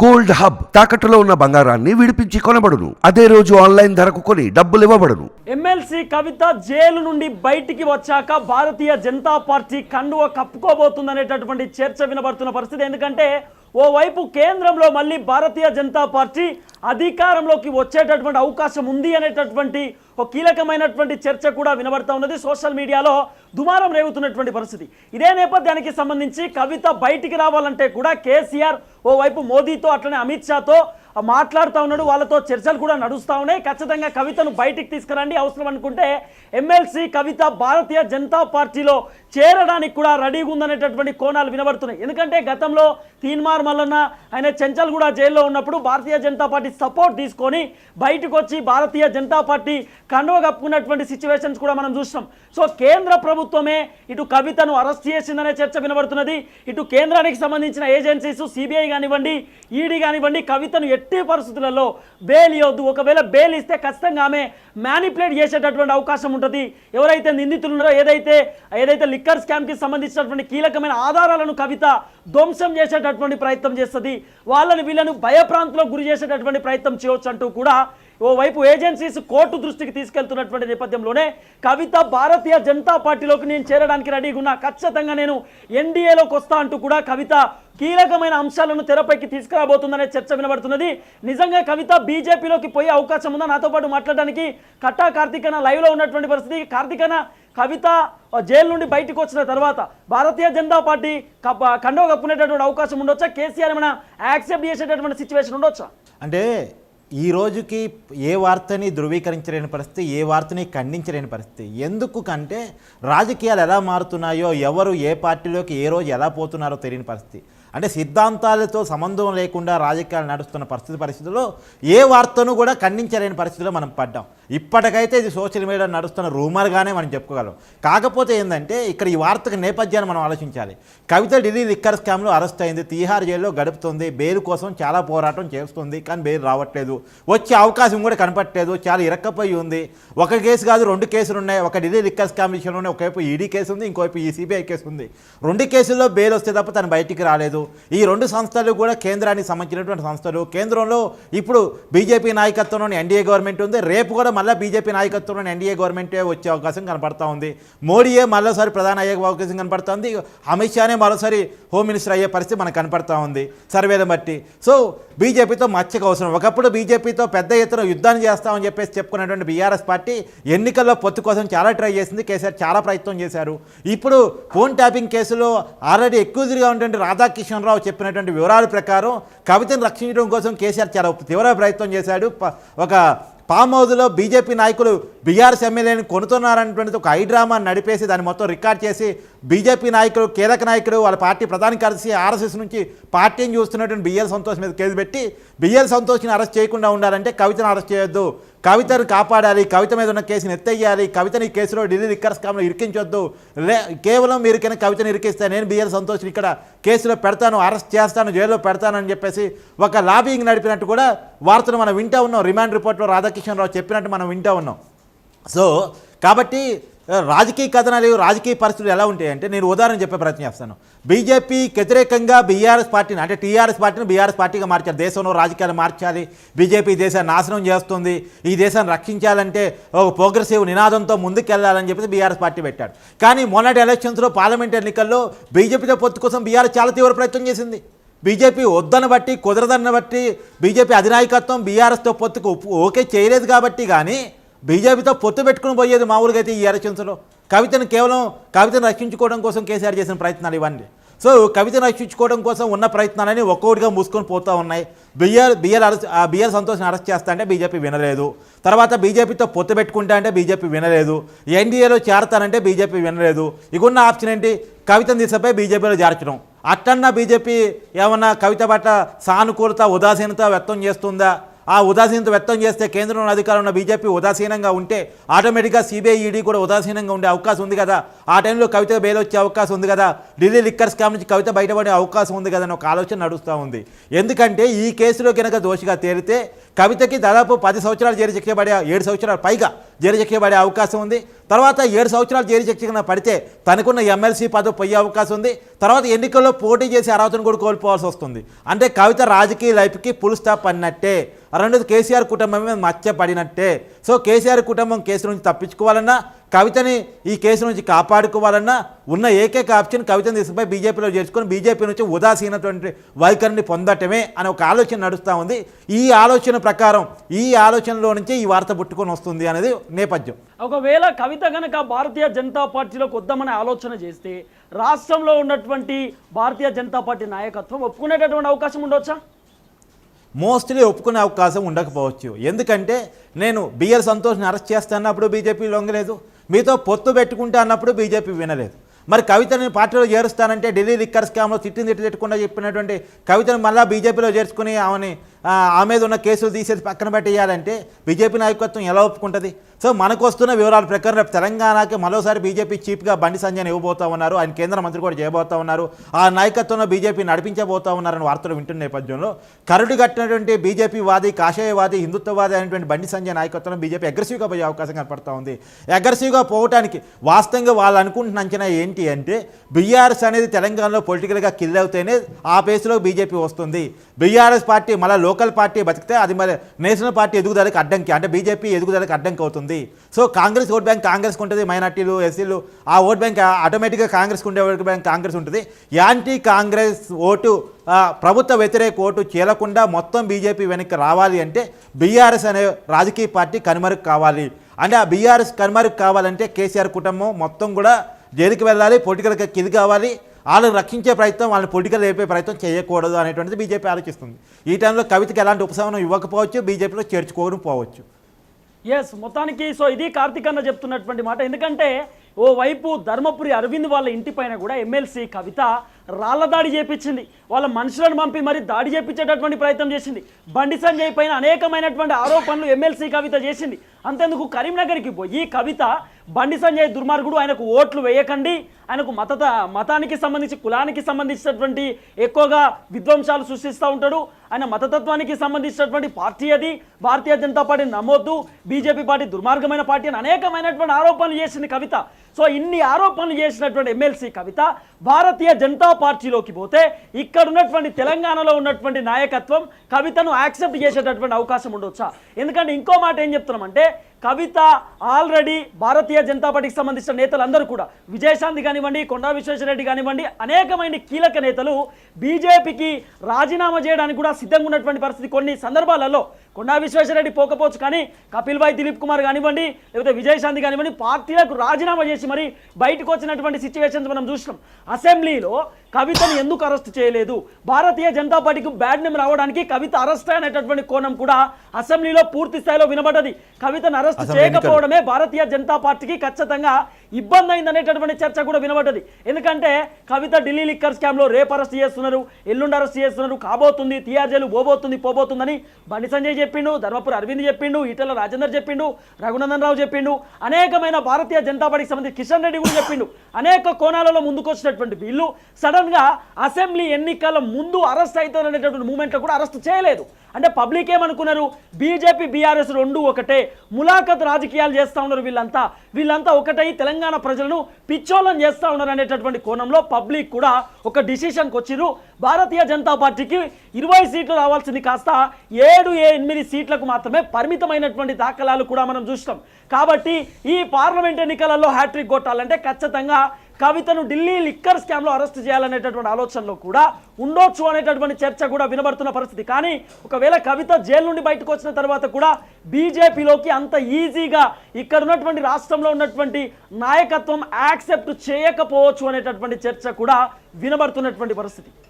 Gold hub తాకట్టులో ఉన్న బంగారాన్ని విడిపించి కొనబడును. అదే రోజు ఆన్లైన్ ధరకు కొని డబ్బులు ఇవ్వబడును. ఎమ్మెల్సీ కవిత జైలు నుండి బయటికి వచ్చాక భారతీయ జనతా పార్టీ కండువ కప్పుకోబోతుందనేటటువంటి చర్చ వినబడుతున్న పరిస్థితి. ఎందుకంటే ఓవైపు కేంద్రంలో మళ్ళీ భారతీయ జనతా పార్టీ అధికారంలోకి వచ్చేటటువంటి అవకాశం ఉంది అనేటటువంటి ఒక కీలకమైనటువంటి చర్చ కూడా వినబడతా ఉన్నది. సోషల్ మీడియాలో దుమారం రేగుతున్నటువంటి పరిస్థితి. ఇదే నేపథ్యానికి సంబంధించి కవిత బయటికి రావాలంటే కూడా కేసీఆర్ ఓవైపు మోదీతో అట్లనే అమిత్ షాతో మాట్లాడుతూ ఉన్నాడు. వాళ్ళతో చర్చలు కూడా నడుస్తూ ఉన్నాయి. ఖచ్చితంగా కవితను బయటికి తీసుకురండి. అవసరం అనుకుంటే ఎమ్మెల్సీ కవిత భారతీయ జనతా పార్టీలో చేరడానికి కూడా రెడీగా ఉందనేటటువంటి కోణాలు వినబడుతున్నాయి. ఎందుకంటే గతంలో తీన్మార్ మల్లన్న ఆయన చెంచల్ కూడా జైల్లో ఉన్నప్పుడు భారతీయ జనతా పార్టీ సపోర్ట్ తీసుకొని బయటకు వచ్చి భారతీయ జనతా పార్టీ కండువ కప్పుకున్నటువంటి సిచ్యువేషన్స్ కూడా మనం చూసినాం. సో కేంద్ర ప్రభుత్వమే ఇటు కవితను అరెస్ట్ చేసిందనే చర్చ వినబడుతున్నది. ఇటు కేంద్రానికి సంబంధించిన ఏజెన్సీస్ సిబిఐ కానివ్వండి ఈడీ కానివ్వండి కవితను ఎట్టి పరిస్థితులలో బెయిల్ ఇవ్వద్దు. ఒకవేళ బెయిల్ ఇస్తే ఖచ్చితంగా ఆమె మ్యానిపులేట్ చేసేటటువంటి అవకాశం ఉంటుంది. ఎవరైతే నిందితులు ఉన్నారో ఏదైతే ఏదైతే లిక్కర్ స్కామ్కి సంబంధించినటువంటి కీలకమైన ఆధారాలను కవిత ధ్వంసం చేసేటటువంటి ప్రయత్నం చేస్తుంది. వాళ్ళని వీళ్ళను భయప్రాంతంలో గురి చేసేటటువంటి ప్రయత్నం చేయవచ్చు అంటూ కూడా ఓవైపు ఏజెన్సీస్ కోర్టు దృష్టికి తీసుకెళ్తున్నటువంటి నేపథ్యంలోనే కవిత భారతీయ జనతా పార్టీలోకి నేను చేరడానికి రెడీగా ఉన్నా. ఖచ్చితంగా నేను ఎన్డీఏలోకి వస్తా అంటూ కూడా కవిత కీలకమైన అంశాలను తెరపైకి తీసుకురాబోతుందనే చర్చ వినబడుతున్నది. నిజంగా కవిత బీజేపీలోకి పోయే అవకాశం ఉందా? నాతో పాటు మాట్లాడడానికి కట్టా కార్తీకన లైవ్లో ఉన్నటువంటి పరిస్థితి. కార్తీకన కవిత జైలు నుండి బయటకు వచ్చిన తర్వాత భారతీయ జనతా పార్టీ కప్ప- కప్పునేటటువంటి అవకాశం ఉండొచ్చా? కేసీఆర్ ఏమైనా యాక్సెప్ట్ చేసేటటువంటి సిచ్యువేషన్ ఉండొచ్చా? అంటే ఈ రోజుకి ఏ వార్తని ధృవీకరించలేని పరిస్థితి ఏ వార్తని ఖండించలేని పరిస్థితి. ఎందుకు కంటే రాజకీయాలు ఎలా మారుతున్నాయో ఎవరు ఏ పార్టీలోకి ఏ రోజు ఎలా పోతున్నారో తెలియని పరిస్థితి. అంటే సిద్ధాంతాలతో సంబంధం లేకుండా రాజకీయాలు నడుస్తున్న పరిస్థితి పరిస్థితుల్లో ఏ వార్తను కూడా ఖండించలేని పరిస్థితిలో మనం పడ్డాం. ఇప్పటికైతే ఇది సోషల్ మీడియా నడుస్తున్న రూమర్గానే మనం చెప్పుకోగలం. కాకపోతే ఏంటంటే ఇక్కడ ఈ వార్తకు నేపథ్యాన్ని మనం ఆలోచించాలి. కవిత ఢిల్లీ లిక్కర్ స్కామ్లో అరెస్ట్ అయింది. తీహార్ జైల్లో గడుపుతుంది. బెయిల్ కోసం చాలా పోరాటం చేస్తుంది. కానీ బెయిల్ రావట్లేదు. వచ్చే అవకాశం కూడా కనపట్లేదు చాలా ఇరక్కపోయి ఉంది. ఒక కేసు కాదు రెండు కేసులు ఉన్నాయి. ఒక ఢిల్లీ లిక్కర్ స్కామ్ విషయంలోనే ఒకవైపు ఈడీ కేసు ఉంది. ఇంకోవైపు ఈ సిబిఐ కేసు ఉంది. రెండు కేసుల్లో బెయిల్ వస్తే తప్ప తను బయటికి రాలేదు. ఈ రెండు సంస్థలు కూడా కేంద్రానికి సంబంధించినటువంటి సంస్థలు. కేంద్రంలో ఇప్పుడు బీజేపీ నాయకత్వంలోని ఎన్డీఏ గవర్నమెంట్ ఉంది. రేపు కూడా మళ్ళీ బీజేపీ నాయకత్వంలోని ఎన్డీఏ గవర్నమెంటే వచ్చే అవకాశం కనపడతా ఉంది. మోడీయే మరోసారి ప్రధాన అయ్యే అవకాశం కనపడతా ఉంది అమిత్ షానే మరోసారి హోమ్ మినిస్టర్ అయ్యే పరిస్థితి మనకు కనపడతా ఉంది. సర్వేలను బట్టి. సో బీజేపీతో మచ్చక అవసరం. ఒకప్పుడు బీజేపీతో పెద్ద ఎత్తున యుద్ధాన్ని చేస్తామని చెప్పేసి చెప్పుకున్నటువంటి బీఆర్ఎస్ పార్టీ ఎన్నికల్లో పొత్తు కోసం చాలా ట్రై చేసింది. కేసీఆర్ చాలా ప్రయత్నం చేశారు. ఇప్పుడు ఫోన్ ట్యాపింగ్ కేసులో ఆల్రెడీ ఎక్కువగా ఉన్నటువంటి రాధాకిషన్ రావు చెప్పినటువంటి వివరాల ప్రకారం కవితను రక్షించడం కోసం కేసీఆర్ చాలా తీవ్ర ప్రయత్నం చేశాడు. ఒక ఫామ్ హౌస్లో బీజేపీ నాయకులు బీఆర్ఎస్ ఎమ్మెల్యేని కొనుతున్నారనేటువంటి ఒక ఐ డ్రామా నడిపేసి దాన్ని మొత్తం రికార్డ్ చేసి బీజేపీ నాయకులు కీలక నాయకుడు వాళ్ళ పార్టీ ప్రధాన కార్యదర్శి ఆర్ఎస్ఎస్ నుంచి పార్టీని చూస్తున్నటువంటి బిఎల్ సంతోష్ మీద కేసు పెట్టి బిఎల్ సంతోష్ని అరెస్ట్ చేయకుండా ఉండాలంటే కవితను అరెస్ట్ చేయొద్దు. కవితను కాపాడాలి కవిత మీద ఉన్న కేసుని ఎత్తేయాలి కవితని ఈ కేసులో ఢిల్లీ లిక్కర్ స్కామ్లో ఇరికించొద్దు. లే కేవలం మీరు కనుక కవితను ఇరికిస్తే నేను బిఎల్ సంతోష్ని ఇక్కడ కేసులో పెడతాను అరెస్ట్ చేస్తాను జైల్లో పెడతానని చెప్పేసి ఒక లాబింగ్ నడిపినట్టు కూడా వార్తలు మనం వింటూ ఉన్నాం. రిమాండ్ రిపోర్ట్లో రాధాకిషన్ రావు చెప్పినట్టు మనం వింటూ ఉన్నాం. సో కాబట్టి రాజకీయ కథనాలు రాజకీయ పరిస్థితులు ఎలా ఉంటాయంటే నేను ఉదాహరణ చెప్పే ప్రయత్నం చేస్తాను. బీజేపీకి వ్యతిరేకంగా బీఆర్ఎస్ పార్టీని అంటే టీఆర్ఎస్ పార్టీని బీఆర్ఎస్ పార్టీగా మార్చారు దేశంలో రాజకీయాలు మార్చాలి. బీజేపీ దేశాన్ని నాశనం చేస్తుంది. ఈ దేశాన్ని రక్షించాలంటే ఒక ప్రోగ్రెసివ్ నినాదంతో ముందుకెళ్ళాలని చెప్పేసి బీఆర్ఎస్ పార్టీ పెట్టాడు. కానీ మొన్నటి ఎలక్షన్స్లో పార్లమెంట్ ఎన్నికల్లో బీజేపీతో పొత్తు కోసం బీఆర్ఎస్ చాలా తీవ్ర ప్రయత్నం చేసింది. బీజేపీ వద్దని బట్టి కుదరదని బట్టి బీజేపీ అధినాయకత్వం బీఆర్ఎస్తో పొత్తుకు ఓకే చేయలేదు కాబట్టి కానీ బీజేపీతో పొత్తు పెట్టుకుని పోయేది మామూలుగా అయితే ఈ ఎలక్షన్స్లో. కవితను కేవలం కవితను రక్షించుకోవడం కోసం కేసీఆర్ చేసిన ప్రయత్నాలు ఇవన్నీ. సో కవితను రక్షించుకోవడం కోసం ఉన్న ప్రయత్నాలని ఒక్కొక్కటిగా మూసుకొని పోతూ ఉన్నాయి. బిఆర్ బిఆర్ అరెస్ట్ బిఆర్ సంతోష్ని అరెస్ట్ చేస్తా అంటే బీజేపీ వినలేదు. తర్వాత బీజేపీతో పొత్తు పెట్టుకుంటా అంటే బీజేపీ వినలేదు. ఎన్డీఏలో చేరతానంటే బీజేపీ వినలేదు. ఇకున్న ఆప్షన్ ఏంటి? కవితను తీసుకుపోయి బీజేపీలో చేర్చడం. అట్టన్నా బీజేపీ ఏమన్నా కవిత పట్ల సానుకూలత ఉదాసీనత వ్యక్తం చేస్తుందా? ఆ ఉదాసీనత వ్యక్తం చేస్తే కేంద్రంలో అధికారంలో ఉన్న బీజేపీ ఉదాసీనంగా ఉంటే ఆటోమేటిక్గా సిబిఐ ఈడీ కూడా ఉదాసీనంగా ఉండే అవకాశం ఉంది కదా. ఆ టైంలో కవిత బెయిల్ వచ్చే అవకాశం ఉంది కదా. ఢిల్లీ లిక్కర్ స్కామ్ నుంచి కవిత బయటపడే అవకాశం ఉంది కదా అని ఒక ఆలోచన నడుస్తూ ఉంది. ఎందుకంటే ఈ కేసులో కనుక దోషిగా తేలితే కవితకి దాదాపు పది సంవత్సరాలు జైలు శిక్ష పడే ఏడు సంవత్సరాలు పైగా జైలు శిక్ష పడే అవకాశం ఉంది. తర్వాత ఏడు సంవత్సరాలు జైలు శిక్ష పడితే తనకున్న ఎమ్మెల్సీ పదవి పోయే అవకాశం ఉంది. తర్వాత ఎన్నికల్లో పోటీ చేసే అర్హతను కూడా కోల్పోవాల్సి వస్తుంది. అంటే కవిత రాజకీయ లైఫ్కి పుల్ స్టాప్ అన్నట్టే. రెండోది కేసీఆర్ కుటుంబం మీద మచ్చ పడినట్టే సో కేసీఆర్ కుటుంబం కేసు నుంచి తప్పించుకోవాలన్నా కవితని ఈ కేసు నుంచి కాపాడుకోవాలన్నా ఉన్న ఏకైక ఆప్షన్ కవితను తీసుకుపోయి బీజేపీలో చేర్చుకొని బీజేపీ నుంచి ఉదాసీనటువంటి వైఖరిని పొందటమే అనే ఒక ఆలోచన నడుస్తూ ఉంది. ఈ ఆలోచన ప్రకారం ఈ ఆలోచనలో నుంచి ఈ వార్త పుట్టుకొని వస్తుంది అనేది నేపథ్యం. ఒకవేళ కవిత కనుక భారతీయ జనతా పార్టీలోకి వద్దామనే ఆలోచన చేస్తే రాష్ట్రంలో ఉన్నటువంటి భారతీయ జనతా పార్టీ నాయకత్వం ఒప్పుకునేటటువంటి అవకాశం ఉండొచ్చా? మోస్ట్లీ ఒప్పుకునే అవకాశం ఉండకపోవచ్చు. ఎందుకంటే నేను బిఎల్ సంతోష్ని అరెస్ట్ చేస్తా అన్నప్పుడు బీజేపీ లొంగలేదు. మీతో పొత్తు పెట్టుకుంటే అన్నప్పుడు బీజేపీ వినలేదు. మరి కవితని పార్టీలో చేరుస్తానంటే ఢిల్లీ లిక్కర్ స్కామ్లో తిట్టింది తిట్టి తిట్టకుండా చెప్పినటువంటి కవితను మళ్ళీ బీజేపీలో చేర్చుకుని ఆమెని ఆ, ఆమె మీద ఉన్న కేసులు తీసేసి పక్కన పెట్టేయాలంటే బీజేపీ నాయకత్వం ఎలా ఒప్పుకుంటుంది? సో మనకు వస్తున్న వివరాల ప్రకారం రేపు తెలంగాణకి మరోసారి బీజేపీ చీఫ్గా బండి సంజయ్ ఇవ్వబోతా ఉన్నారు. ఆయన కేంద్ర మంత్రి కూడా చేయబోతా ఉన్నారు. ఆ నాయకత్వంలో బీజేపీ నడిపించబోతా ఉన్నారని వార్తలు వింటున్న నేపథ్యంలో కరుడు కట్టినటువంటి బీజేపీ వాది కాషాయవాది హిందుత్వవాది అయినటువంటి బండి సంజయ్ నాయకత్వంలో బీజేపీ అగ్రెసివ్గా పోయే అవకాశం కనపడతా ఉంది. అగ్రెసివ్గా పోవటానికి వాస్తవంగా వాళ్ళు అనుకుంటున్న అంచనా ఏంటి అంటే బీఆర్ఎస్ అనేది తెలంగాణలో పొలిటికల్గా కిల్ అవుతేనే ఆ పేస్లో బీజేపీ వస్తుంది. బీఆర్ఎస్ పార్టీ మళ్ళీ లోకల్ పార్టీ బతికితే అది మరి నేషనల్ పార్టీ ఎదుగుదలకు అడ్డంకి. అంటే బీజేపీ ఎదుగుదలకు అడ్డంకి అవుతుంది. సో కాంగ్రెస్ ఓట్ బ్యాంక్ కాంగ్రెస్కి ఉంటుంది మైనార్టీలు ఎస్సీలు ఆ ఓట్ బ్యాంక్ ఆటోమేటిక్గా కాంగ్రెస్కి ఉండే ఓట్ బ్యాంక్ కాంగ్రెస్ ఉంటుంది. యాంటీ కాంగ్రెస్ ఓటు ప్రభుత్వ వ్యతిరేక ఓటు చీలకుండా మొత్తం బీజేపీ వెనక్కి రావాలి అంటే బీఆర్ఎస్ అనే రాజకీయ పార్టీ కనుమరుగు కావాలి. అంటే ఆ బీఆర్ఎస్ కనుమరుగు కావాలంటే కేసీఆర్ కుటుంబం మొత్తం కూడా జైలుకి వెళ్ళాలి పొలిటికల్గా కిది కావాలి. వాళ్ళని రక్షించే ప్రయత్నం వాళ్ళని పొలిటికల్ లేపే ప్రయత్నం చేయకూడదు అనేటువంటిది బీజేపీ ఆలోచిస్తుంది. ఈ టైంలో కవితకి ఎలాంటి ఉపశమనం ఇవ్వకపోవచ్చు బీజేపీలో చేర్చుకోవడం పోవచ్చు. ఎస్ మొత్తానికి సో ఇది కార్తిక్ అన్న చెప్తున్నటువంటి మాట. ఎందుకంటే ఓ వైపు ధర్మపురి అరవింద్ వాళ్ళ ఇంటి పైన కూడా ఎమ్మెల్సీ కవిత రాళ్ళ దాడి చేపించింది. వాళ్ళ మనుషులను పంపి మరి దాడి చేపించేటటువంటి ప్రయత్నం చేసింది. బండి సంజయ్ పైన అనేకమైనటువంటి ఆరోపణలు ఎమ్మెల్సీ కవిత చేసింది. అంతేందుకు కరీంనగర్కి పోయి కవిత బండి సంజయ్ దుర్మార్గుడు ఆయనకు ఓట్లు వేయకండి ఆయనకు మతత మతానికి సంబంధించి కులానికి సంబంధించినటువంటి ఎక్కువగా విధ్వంసాలు సృష్టిస్తూ ఉంటాడు. ఆయన మతతత్వానికి సంబంధించినటువంటి పార్టీ అది. భారతీయ జనతా పార్టీ నమ్మొద్దు. బీజేపీ పార్టీ దుర్మార్గమైన పార్టీ అని అనేకమైనటువంటి ఆరోపణలు చేసింది కవిత. సో ఇన్ని ఆరోపణలు చేసినటువంటి ఎమ్మెల్సీ కవిత భారతీయ జనతా పార్టీలోకి పోతే ఇక్కడ ఉన్నటువంటి తెలంగాణలో ఉన్నటువంటి నాయకత్వం కవితను యాక్సెప్ట్ చేసేటటువంటి అవకాశం ఉండొచ్చా? ఎందుకంటే ఇంకో మాట ఏం చెప్తున్నామంటే కవిత ఆల్రెడీ భారతీయ జనతా పార్టీకి సంబంధించిన నేతలందరూ కూడా విజయశాంతి కానివ్వండి కొండా విశ్వేశ్వరరెడ్డి కానివ్వండి అనేకమైన కీలక నేతలు బీజేపీకి రాజీనామా చేయడానికి కూడా సిద్ధంగా ఉన్నటువంటి పరిస్థితి కొన్ని సందర్భాలలో కొండా విశ్వేశ్వరరెడ్డి పోకపోవచ్చు కానీ కపిల్ భాయ్ దిలీప్ కుమార్ కానివ్వండి లేకపోతే విజయశాంతి కానివ్వండి పార్టీలకు రాజీనామా చేసి మరి బయటకు వచ్చినటువంటి సిచ్యువేషన్స్ మనం చూసినాం. అసెంబ్లీలో కవితను ఎందుకు అరెస్ట్ చేయలేదు? భారతీయ జనతా పార్టీకి బ్యాడ్ నేమ్ రావడానికి కవిత అరెస్ట్ అనేటటువంటి కోణం కూడా అసెంబ్లీలో పూర్తి స్థాయిలో వినబడ్డది. కవితను అరెస్ట్. చేయకపోవడమే భారతీయ జనతా పార్టీకి ఖచ్చితంగా ఇబ్బంది అయింది అనేటటువంటి చర్చ కూడా వినబడ్డది. ఎందుకంటే కవిత ఢిల్లీ లిక్కర్ స్కామ్లో రేపు అరెస్ట్ చేస్తున్నారు ఎల్లుండి అరెస్ట్ చేస్తున్నారు కాబోతుంది టీఆర్ జైలు పోబోతుంది పోబోతుందని బండి సంజయ్ చెప్పిండు ధర్మపురి అరవింద్ చెప్పిండు ఈటల రాజేందర్ చెప్పిండు రఘునందన్ రావు చెప్పిండు అనేకమైన భారతీయ జనతా పార్టీకి సంబంధించి కిషన్ రెడ్డి కూడా చెప్పిండు. అనేక కోణాలలో ముందుకొచ్చినటువంటి వీళ్ళు సడన్గా అసెంబ్లీ ఎన్నికల ముందు అరెస్ట్ అవుతారనేటటువంటి మూమెంట్లో కూడా అరెస్ట్ చేయలేదు. అంటే పబ్లిక్ ఏమనుకున్నారు? బీజేపీ బీఆర్ఎస్ రెండు ఒకటే. ములాఖత్ రాజకీయాలు చేస్తూ ఉన్నారు వీళ్ళంతా. వీళ్ళంతా ఒకటై తెలంగాణ ప్రజలను పిచ్చోళ్ళని చేస్తూ ఉన్నారు అనేటటువంటి కోణంలో పబ్లిక్ కూడా ఒక డిసిషన్కి వచ్చిరు భారతీయ జనతా పార్టీకి ఇరవై సీట్లు రావాల్సింది కాస్త ఏడు ఏ ఎనిమిది సీట్లకు మాత్రమే పరిమితమైనటువంటి దాఖలాలు కూడా మనం చూస్తాం కాబట్టి ఈ పార్లమెంట్ ఎన్నికలలో హ్యాట్రిక్ కొట్టాలంటే ఖచ్చితంగా కవితను ఢిల్లీ లిక్కర్ స్కామ్లో అరెస్ట్ చేయాలనేటటువంటి ఆలోచనలో కూడా ఉండొచ్చు అనేటటువంటి చర్చ కూడా వినబడుతున్న పరిస్థితి. కానీ ఒకవేళ కవిత జైలు నుండి బయటకు వచ్చిన తర్వాత కూడా బీజేపీలోకి అంత ఈజీగా ఇక్కడ ఉన్నటువంటి రాష్ట్రంలో ఉన్నటువంటి నాయకత్వం యాక్సెప్ట్ చేయకపోవచ్చు అనేటటువంటి చర్చ కూడా వినబడుతున్నటువంటి పరిస్థితి.